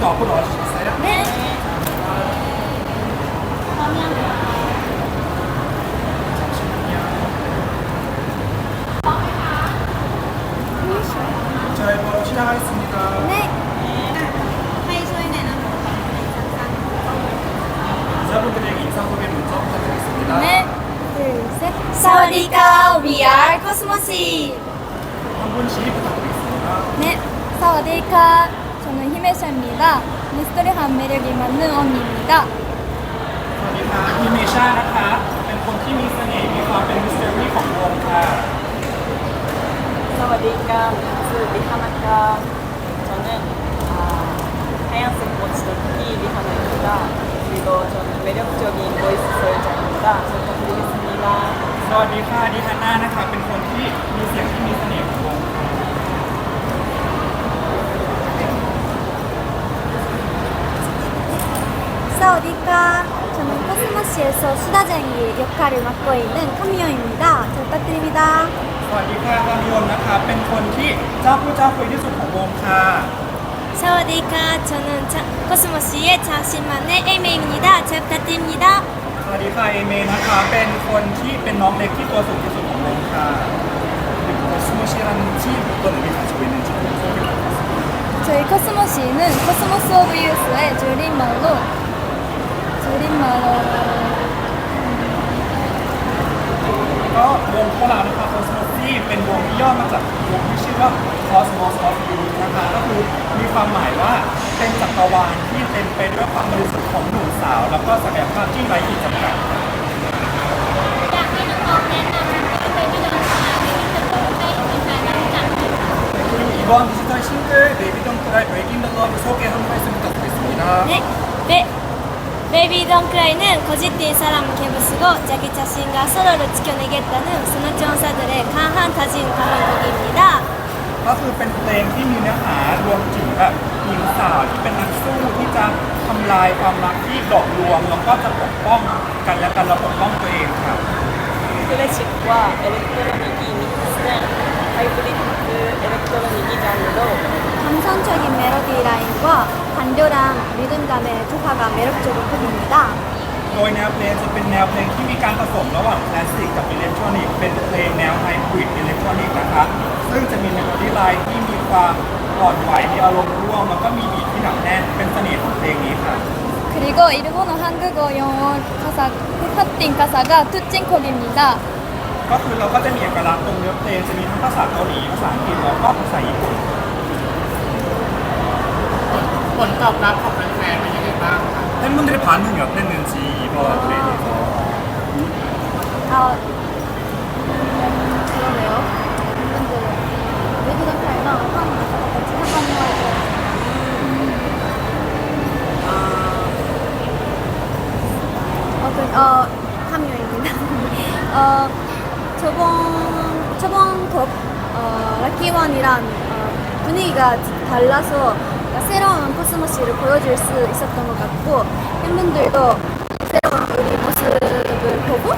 搞不搞？ 매력이 맞는 언니입니다. สวัสดีค่ะพี่เมชานะคะ เป็นคนที่มีเสน่ห์มีความเป็นมิสเตอรี่ของวงค่ะ 사와디카, 스 리하나카. 저는 아, 하얀색 멋지던 키 리하나입니다. 그리고 저는 매력적인 보이스 소유자입니다. 잘 부탁드리겠습니다. สวัสดีค่ะดิฮาน่านะคะ เป็นคนที่มีเสียงที่มีเสน่ห์ของวงค่ะ 사와디카, 저는 코스모시에서 수다쟁이 역할을 맡고 있는 카미오입니다. 잘 부탁드립니다. สวัสดีค่ะกามยนนะคะ เป็นคนที่เจ้าผู้เจ้าคุยที่สุดของวงค่ะ 사와디카, 저는 자, 코스모시의 자신만의 에이메입니다. 잘 부탁드립니다. สวัสดีค่ะเอเมนะคะ เป็นคนที่เป็นน้องเล็กที่ตัวสูงที่สุดของวงค่ะสโมชิรันที่어떤의미가지고있는지소개부탁드립니다 저희 코스모시는 코스모스 오브 유스의 줄임말로 줄임말로 ก็วงพวกเรานะคะ Cosmos ที่เป็นวงที่ย่อมาจากวงที่ชื่อว่า Cosmos of Youth นะคะ ก็คือมีความหมายว่าเป็นจักรวาลที่เต็มไปด้วยความบริสุทธิ์ของหนุ่มสาว แล้วก็ศักยภาพที่ไร้ขีดจำกัด อยากให้น้องๆแนะนำเป็นวิดีโอสารที่จะเปิดให้แฟนๆได้รู้จัก 그리고 이번 디지털 싱글 베이비 덩크라이 브레이킹 더 러브 소개 한 말씀 부탁드리겠습니다. 네, 네. 베이비 덩크라이는 거짓된 사람 개부스고 자기 자신과 서로를 지켜내겠다는 스노천사들의 강한 다짐 담은 곡입니다. ก็คือเป็นเพลงที่มีเนื้อหารวมถึงแบบหญิงสาวที่เป็นนักสู้ที่จะทำลายความรักที่หลอกลวงแล้วก็จะปกป้องกันและกันและปกป้องตัวเองครับ 클래식과 엘렉트로닉이 믹스된 하이브리드 엘렉트로닉이 장르로 감성적인 멜로디 라인과 간결한 리듬감의 조화가 매력적인 곡입니다. โดยแนวเพลงจะเป็นแนวเพลงที่มีการผสมระหว่างคลาสสิกกับอิเล็กทรอนิกส์เป็นเพลงแนวไฮบริดอิเล็กทรอนิกส์นะคะซึ่งจะมีเมโลดี้ไลน์ที่มีความอ่อนไหวมีอารมณ์ร่วมแล้วก็มีบีทที่หนักแน่นเป็นเสน่ห์ของเพลงนี้ค่ะ 그리고 일본어, 한국어, 영어 가사, 합된 가사가 투찐콕입니다. ก็คือเราก็จะมีเอกลักษณ์ตรงเนื้อเพลงจะมีทั้งภาษาเกาหลีภาษาอังกฤษแล้วก็ภาษาญี่ปุ่น ผลตอบรับของแฟนๆเป็นยังไงบ้างครับ 팬분들의 반응이 어땠는지 이번 노래에 대해서 아, 그러네요. 팬분들 외국인 팔나 한 같이 한번 해가지고 어떤 어 함유입니다. 어 저번 저번 곡 어, 락키원이랑 어, 분위기가 달라서 새로운 코스모스를 보여줄 수 있었던 것 같고 팬분들도 새로운 우리 모습을 보고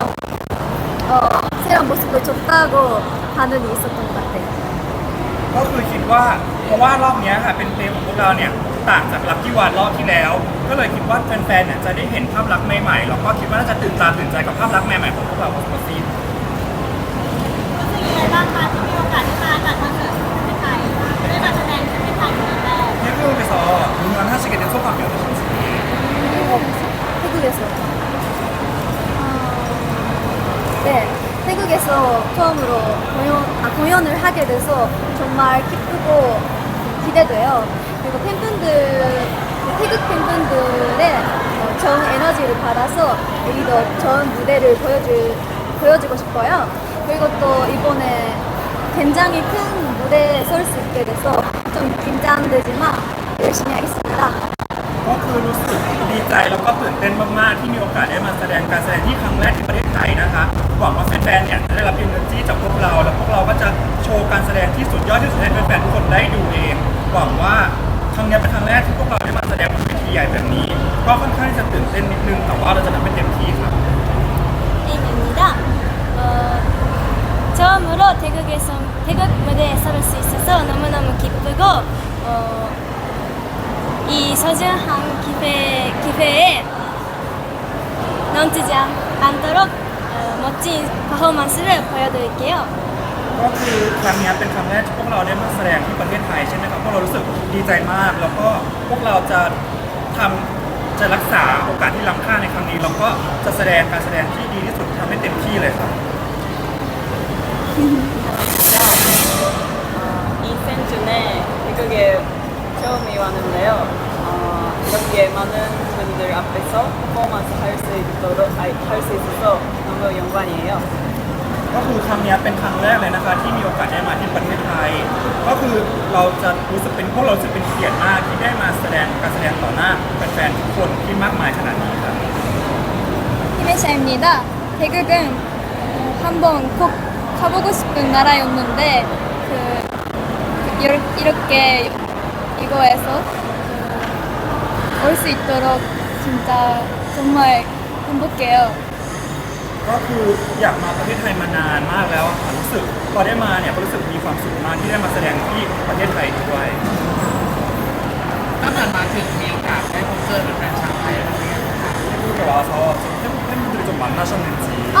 어, 어, 새로운 모습도 좋다고 반응이 있었던 것 같아요. ก็คือคิดว่าเพราะว่ารอบเนี้ยค่ะเป็นเพลงของพวกเราเนี่ยต่างจากลักกี้วานรอบที่แล้ว ก็เลยคิดว่าแฟนๆเนี่ยจะได้เห็นภาพลักษณ์ใหม่ๆแล้วก็คิดว่าน่าจะตื่นตาตื่นใจกับภาพลักษณ์ใหม่ๆของพวกเราคอสโมซี เป็นยังไงบ้างคะที่ 태국에서 공연하시게 된 소감이 어떠신지. 태국에서. 아, 네. 태국에서 처음으로 공연, 아, 공연을 하게 돼서 정말 기쁘고 기대돼요. 그리고 팬분들 태국 팬분들의 어, 좋은 에너지를 받아서 여기도 좋은 무대를 보여줄, 보여주고 싶어요. 그리고 또 이번에 굉장히 큰 무대에 설 수 있게 돼서 좀 긴장되지만 열심히 하겠습니다 ก็คือรู้สึกดีใจแล้วก็ตื่นเต้นมากๆที่มีโอกาสได้มาแสดงการแสดงที่ครั้งแรกที่ประเทศไทยนะคะหวังว่าแฟนๆเนี่ยจะได้รับ energy จากพวกเรา แล้วพวกเราก็จะโชว์การแสดงที่สุดยอดที่สุดให้แฟนๆทุกคนได้ดูเอง หวังว่าครั้งนี้เป็นครั้งแรกที่พวกเราได้มาแสดงบนเวทีใหญ่แบบนี้ ก็ค่อนข้างที่จะตื่นเต้นนิดนึง แต่ว่าเราจะทำให้เต็มที่ครับ 입니다. 어, 처음으로 태국에서 태국 무대에 서를 수 있어서 너무너무 기쁘고 어, 이 소중한 기회, 기회에 넘치지 않, 않도록 어, 멋진 퍼포먼스를 보여드릴게요. ก็คือครั้งเนี้ยเป็นครั้งแรกที่พวกเราได้มาแสดงที่ประเทศไทยใช่ไหมครับพวกเรารู้สึกดีใจมาก แล้วก็พวกเราจะทำจะรักษาโอกาสที่ล้ำค่าในครั้งนี้แล้วก็จะแสดงการแสดงที่ดีที่สุดทำให้เต็มที่เลยครับ 어, 이 센준에 태국에 처음이 왔는데요. 어, 이렇게 많은 분들 앞에서 퍼포먼스 할 수 있도록 할 수 있어서 너무 영광이에요. ก็คือครั้งเนี้ยเป็นครั้งแรกเลยนะคะ ที่มีโอกาสได้มาที่ประเทศไทย ก็คือเราจะรู้สึกเป็นพวกเรารู้สึกเป็นเกียรติมากที่ได้มาแสดงการแสดงต่อหน้าแฟนๆทุกคนที่มากมายขนาดนี้ครับ 히메샤입니다. 태국은 어, 한번 꼭 가보고 싶은 나라였는데 그, 그 이렇- 이렇게 이거에서 올 수 있도록 진짜 정말 행복해요. ก็คืออยากมาประเทศไทยมานานมากแล้วอะค่ะรู้สึกพอได้มาเนี่ยก็รู้สึกมีความสุขมากที่ได้มาแสดงที่ประเทศไทยด้วย ถ้าเกิดมาถึงมีโอกาสได้พบเจอเป็นแฟนชาวไทยอะไรเงี้ย 태국에 와서 태국 팬분들이 좀 만나셨는지 아,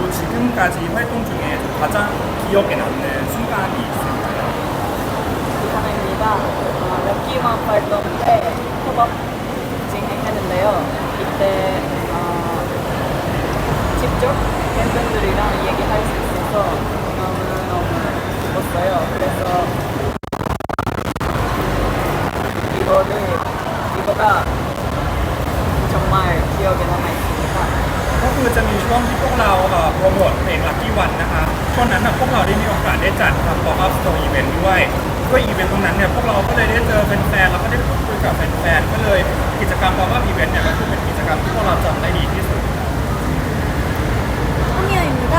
지금까지 활동 중에 가장 기억에 남는 순간이 있습니다. 하나입니다. 어, 럭키만 활동 때 협업 진행했는데요. 이때 어, 직접 팬분들이랑 얘기할 수 있어서 너무너무 기뻤어요. 그래서 이거를 이거가 정말 기억에 남아 있습니다. ก็ คือจะมีช่วงที่พวกเราเอ่อโปรโมทเพลง Lucky One นะคะช่วงนั้นนะพวกเราได้มีโอกาสได้จัดทำ pop up store event ด้วยด้วยอีเวนต์ตรงนั้นเนี่ยพวกเราก็เลยได้เจอแฟนๆแล้วก็ได้พูดคุยกับแฟนๆก็เลยกิจกรรม pop up event เนี่ยก็คือเป็นกิจกรรมที่พวกเราจำได้ดีที่สุด 카미야입니다.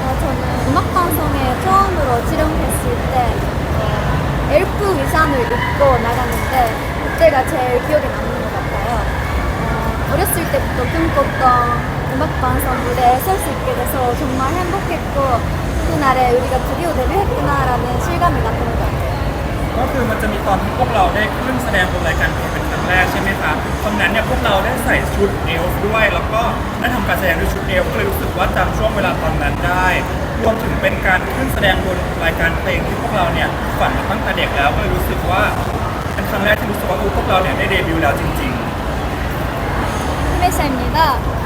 어, 저는 음악 방송에 처음으로 출연했을 때 어, 엘프 위산을 입고 나갔는데 그때가 제일 기억에 남는 것 같아요. 어, 어렸을 때부터 꿈꿨던 음악 방송 무대에 설 수 있게 돼서 정말 행복했고 그날에 우리가 드디어 데뷔했구나라는 실감이 났던 것 같아요. ก็คือมันจะมีตอนที่พวกเราได้ขึ้นแสดงบนรายการเพลงเป็นครั้งแรกใช่ไหมคะตอนนั้นเนี่ยพวกเราได้ใส่ชุดเอลฟ์ด้วย แล้วก็ได้ทำการแสดงด้วยชุดเอลฟ์ก็เลยรู้สึกว่าจำช่วงเวลาตอนนั้นได้ รวมถึงเป็นการขึ้นแสดงบนรายการเพลงที่พวกเราเนี่ยฝันมาตั้งแต่เด็กแล้วก็เลยรู้สึกว่าเป็นครั้งแรกที่รู้สึกว่าเออพวกเราเนี่ยได้เดบิวต์แล้วจริง 히메샤입니다.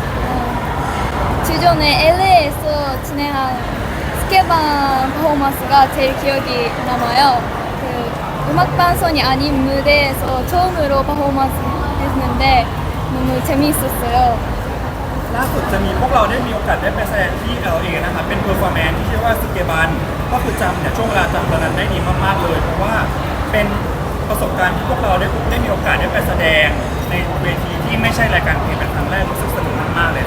어, 주전에 LA에서 진행한 스케반 퍼포먼스가 제일 기억이 남아요. 그 음악 방송이 아닌 무대에서 처음으로 퍼포먼스 했는데 너무 재미있었어요. ๆล่าสุดจะมีพวกเราได้มีโอกาสได้ไปแสดงที่ LA นะคะเป็นเพอร์ฟอร์แมนที่ชื่อว่าสเกบันก็คือจำเนี่ยช่วงเวลาจำตอนนั้นได้ดีมากๆเลย เพราะว่าเป็นประสบการณ์ที่พวกเราได้ได้มีโอกาสได้ไปแสดงในเวทีที่ไม่ใช่รายการเพลงเป็นครั้งแรกรู้สึกสนุกมากๆเลย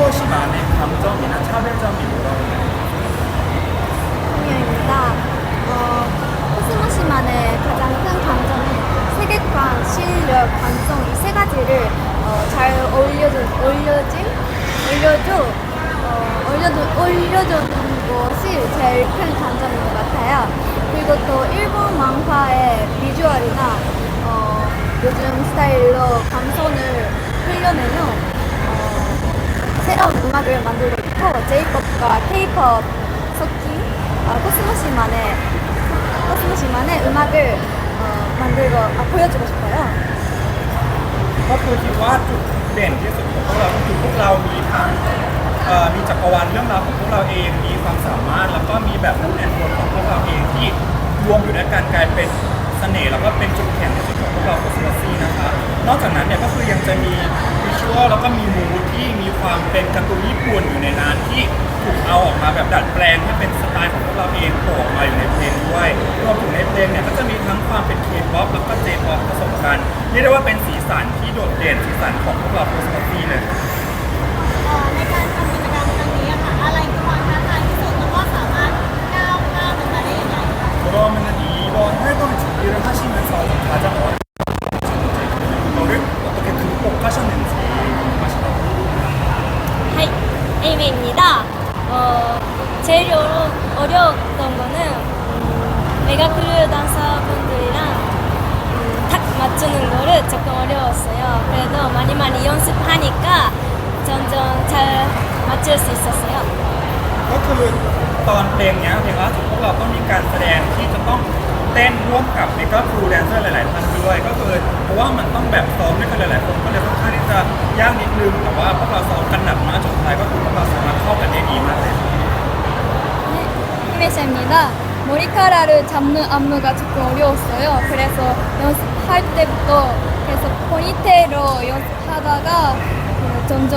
코스버시만의 감정이나 차별점이 뭐라고 공연입니다. 어, 코스모시만의 가장 큰 강점은 세계관, 실력, 감성 이 세 가지를 어, 잘 어울려준, 올려진, 올려줘, 어, 올려준, 올려주는 것이 제일 큰 강점인 것 같아요. 그리고 또 일본 만화의 비주얼이나 어, 요즘 스타일로 감성을 흘려내며 어, 새로운 음악을 만들고 있고 J-pop과 K-pop 섞인 어, 코스모시만의 코스모시만의 음악을 어, 만들고 아, 보여주고 싶어요. ก็คือคิดว่าจุดเด่นที่สุดของพวกเราก็คือพวกเรามีทั้งเอ่อมีจักรวาลเรื่องราวของพวกเราเอง มีความสามารถ แล้วก็มีแบบรูปแอนโทนของพวกเราเองที่รวมอยู่ในการกลายเป็นเสน่ห์แล้วก็เป็นจุดแข็งที่สุดของพวกเราโคสโมซีนะคะนอกจากนั้นเนี่ยก็คือยังจะมีวิช วแล้วก็มีมูดที่มีความเป็นการ์ตูนญี่ปุ่นอยู่ในนั้นที่ถูกเอาออกมาแบบดัดแปลงให้เป็นสไตล์ของพวกเราเองโผล่ออมาอยู่ในเพลงด้วยรวมถึงในเพลงเนี่ยก็จะมีทั้งความเป็นเคป๊อปแล้วก็เจป๊อปผสมกันเรียกได้ว่าเป็นสีสันที่โดดเด่นสีสันของพวกเราโพสต์ตี้เลย เอ่อในการทำกิจกรรมครั้งนี้อะค่ะ อะไรคือาท้าทายที่สุดแล้วก็สามารถก้าวข้ามมันมาได้ยังไงคะドอムのいいわ、ね、どんち、いろはしめさ、ただの、 에이메입니다. 어, 제일 어려, 어려웠던 거는 메가크루 단사분들이랑 음, 탁 음, 맞추는 거를 조금 어려웠어요. 그래도 많이 많이 연습하니까 점점 잘 맞출 수 있었어요. 그ตอนเพลงเนี้ยเพลงว่าพวกเราต้องมีการแสดงที่จะต้อง เต้นร่วมกับเมกาครูแดนเซอร์หลาย ๆ ท่านด้วย ก็คือเพราะว่ามันต้องแบบซ้อมด้วยกันหลาย ๆ คนก็เลยค่อนข้างที่จะยากนิดนึงแต่ว่าพวกเราซ้อมกันหนักมากจนสุดท้ายก็คือพวกเราสามารถเข้ากันได้ดีมากเลย 네, 히메샤입니다. 머리카락을 잡는 안무가 조금 어려웠어요. 그래서 연습할 때부터 계속 포니테일로 연습하다가 그 점점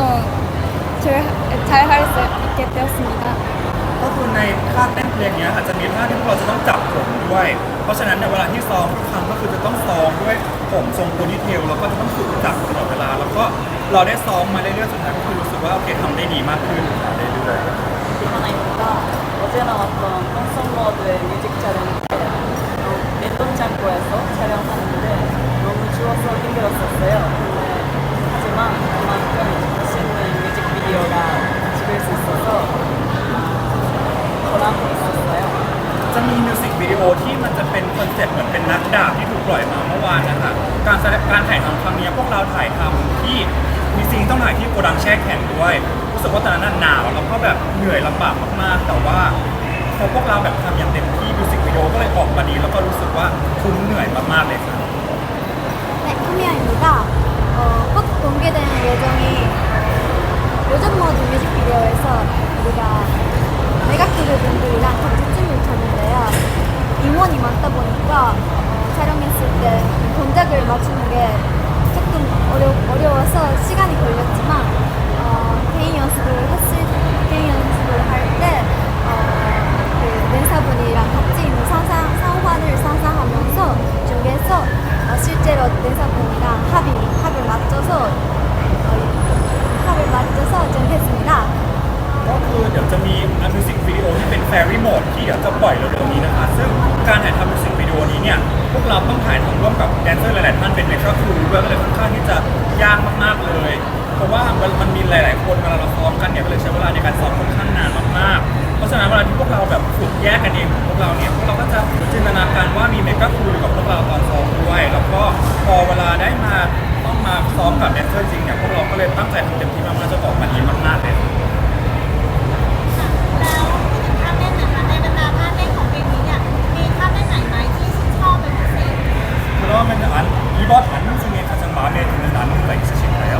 잘 할 수 있게 되었습니다. ก็คือในท่าเต้นเพลงเนี้ยอาจจะมีท่าที่พวกเราจะต้องจับผมด้วย เพราะฉะนั้นในเวลาที่ซ้อมทุกครั้งก็คือจะต้องซ้อมด้วยผมทรงโพนิเทลแล้วก็จะต้องฝึกจับตลอดเวลา แล้วก็เราได้ซ้อมมาเรื่อยๆสุดท้ายก็คือรู้สึกว่าโอเคทำได้ดีมากขึ้นเรื่อยๆ 하나입니다. 어제 나왔던 펑션 모드의 뮤직 촬영 때 어, 랜덤 창고에서 촬영하는데 너무 추워서 กดังแช่แข็งด้วย รู้สึกว่าตอนนั้นนะหนาวแล้วก็แบบเหนื่อยลำบากมากๆ แต่ว่าพอพวกเราแบบทำอย่างเต็มที่มิวสิกวิดีโอก็เลยออกมาดี แล้วก็รู้สึกว่าคุ้มเหนื่อยมากๆเลยค่ะ 네, 카미아입니다. 어, 곧 공개되는 예정이 요즘 모드 뮤직비디오에서 우리가 메가키드 분들이랑 같이 춤을 췄는데요. 인원이 많다 보니까 어, 촬영했을 때 동작을 맞추는 게 조금 어려, 어려워서 시간이 걸렸지만 어, 개인 연습을 했을 개인 연습을 할때 어, 그 댄서분이랑 같이 있는 상상, 상황을 상상하면서 준비해서 어, 실제로 댄서분이랑 합이, 합을 맞춰서 어, 합을 맞춰서 준비했습니다. ก็คือเดี๋ยวจะมีมิวสิกวิดีโอที่เป็นแฟรี่โหมดที่เดี๋ยวจะปล่อยเร็วๆนี้นะคะ ซึ่งการถ่ายทำมิวสิกวิดีโอนี้เนี่ย พวกเราต้องถ่ายทำร่วมกับแดนเซอร์หลายๆท่านเป็นเมคอัพครูด้วยก็เลยค่อนข้างที่จะยากมากๆเลย เพ ราะว่ามันมันมีหลาย ๆ คนเวลาเราซ้อมกันเนี่ยก็เลยใช้เวลาในการซ้อมค่อนข้างนานมากๆ เพราะฉะนั้นเวลาที่พวกเราแบบฝึกแยกกันเองพวกเราเนี่ยพวกเราก็จะจินตนาการว่ามีเมกะครูอยู่กับพวกเราตอนซ้อมด้วย แล้วก็พอเวลาได้มาต้องมาซ้อมกับแดนเซอร์จริงเนี่ยพวกเราก็เลยตั้งใจทำเต็มที่มากๆจะบอกมันดีมากๆเลยเพราะว่ามันอันรีบอทอันซึ่งเองคาจังหวะมนี่ยถึงอันหนึ่งไปเฉยๆแล้ว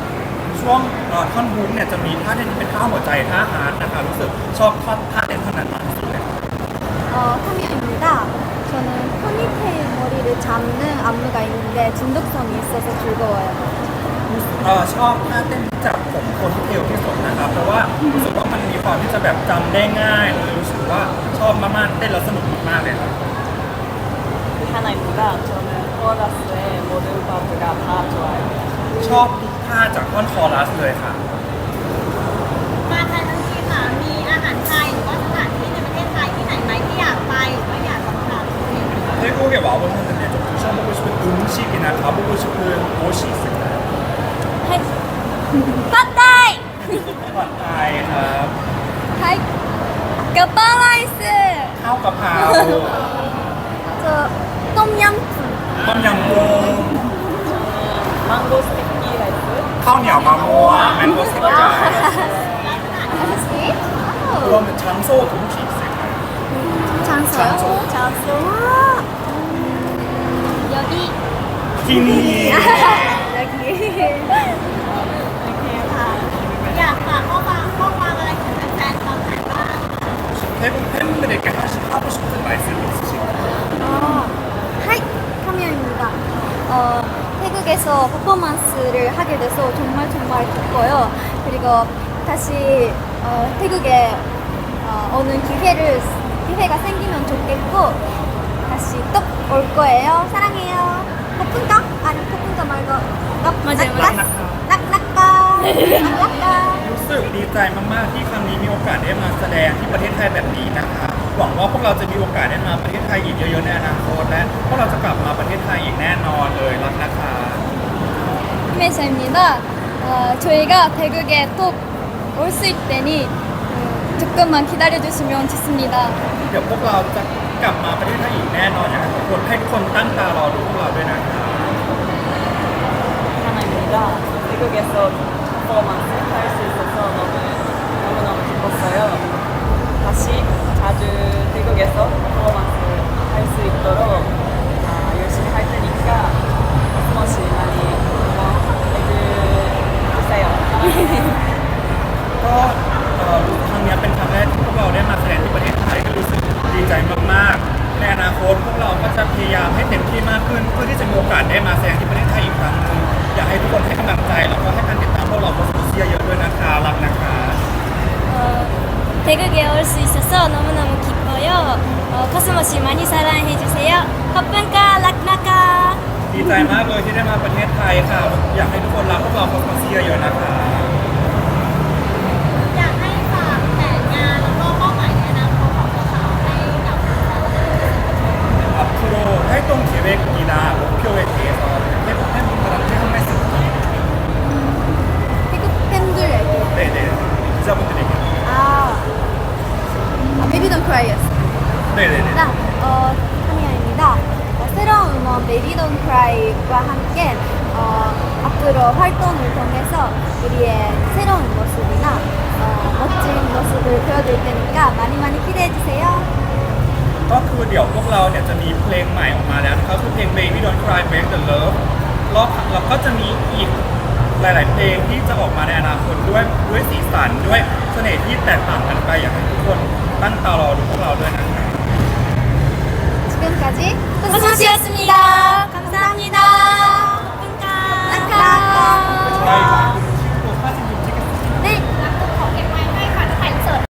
ๆช่วงเอ่อท่อนฮุกเนี่ยจะมีท่าเต้นที่เป็นท่าหัวใจท่าฮาร์ดนะคะรู้สึกชอบท่าท่าเต้นท่านั้นมากที่สุดเลย 어, 카미아입니다. 저는 포니테일 머리를 잡는 안무가 있는데 중독성이 있어서 즐거워요. เอ่อชอบท่าเต้นที่จับผมคนที่เทลที่สุดนะครับเพราะว่ารู้สึกว่ามันมีความที่จะแบบจำได้ง่ายเลยรู้สึกว่าชอบมากๆเต้นแล้วสนุกมากๆเลยครับ 하나입니다. 저는 코러스의 모든 파트가 다 좋아요. ชอบทุก ท่าจากท่นคอรัสเลยค่ะ มาไทยทั้งทีค่ะ มีอาหารไทยหรือว่าสถานที่ในประเทศไทยที่ไหนไหมที่อยากไปหรือว่าอยากสัมผัส 태국에บ본분들께 좀 드셔보고 싶은 음식이나 가보고 싶은 곳이 있을까 요? ปัตไต 바타이 아, ไทยกับปลาไหลซ์ 카오카파오 ต้มยำ 뻔양꿍 มังโกสติ ข้าวเหนียวมะม่วงแมงโก้สติกไก่ 아저씨 รวมถึงช้างโซ่ถุงฉีกเสร็จ 장소요? 찬스 여기 ที่นี่ 여기 โอเคค่ะ อยากฝากข้อความข้อความอะไรถึงแฟนๆตอนไหนบ้าง 태국 팬분들에게 하시 하고 싶은 말씀이 있으신가요? 아, 하이 카미야입니다. 어, 태국에서 퍼포먼스를 하게 돼서 정말 정말 기뻐요. 그리고 다시 어, 태국에 어, 오는 기회를 기회가 생기면 좋겠고 다시 또 올 거예요. 사랑해요. 폭풍가? 아니 폭풍가 말고 맞아요, 맞아요. 낙낙가 낙낙가 รู้สึกดีใจมากๆที่ครั้งนี้มีโอกาสได้มาแสดงที่ประเทศไทยแบบนี้นะคะหวังว่าพวกเราจะมีโอกาสได้มาประเทศไทยอีกเยอะๆในอนาคตและพวกเราจะกลับมาประเทศไทยอีกแน่นอนเลยรักนะคะ 히메샤입니다. 어, 저희가 태국에 또 올 수 있다니 음, 조금만 기다려주시면 좋습니다. เดี๋ยวพวกเราจะกลับมาประเทศไทยอีกแน่นอนอยากให้ทุกคนให้ทุกคนตั้งตารอดูพวกเราด้วยนะคะ 하나입니다. 태국에서 퍼포먼스 할 수 있어서 너무 너무너무 기뻤어요. 다시 ใจมากเลยที่ได้มาประเทศไทยค่ะ อยากให้ทุกคนรักพวกเราโพสต์เชียร์เยอะนะคะ อยากให้ฝากแผนงานแล้วก็เป้าหมายในอนาคตของพวกเขาให้กับแฟนๆ 앞으로 활동 계획이나 목표에 대해서 태국 팬분들한테 한 말씀 부탁드립니다. 태국 팬들에게 네네 기자분들에게 아, 아 Baby Don't Cry였어. 네네네 나, 어, 카미야입니다. 어, 새로운 음원 Baby Don't Cry과 함께 어, 앞으로 활동을 통해서 우리의 새로운 모습이나 어, 멋진 모습을 보여드릴 테니까 많이 많이 기대해주세요. ก็คือเดี๋ยวพวกเราเนี่ยจะมีเพลงใหม่ออกมาแล้วนะครับคือเพลง Baby Don't Cry Break the Love แล้วเราก็จะมีอีกหลาย ๆ เพลงที่จะออกมาในอนาคตด้วยด้วยสีสันด้วยเสน่ห์ที่แตกต่างกันไปอยากให้ทุกคนตั้งตารอดูพวกเราด้วยนะครับ 지금까지 훈수씨였습니다. 감사합니다. 감사합니다.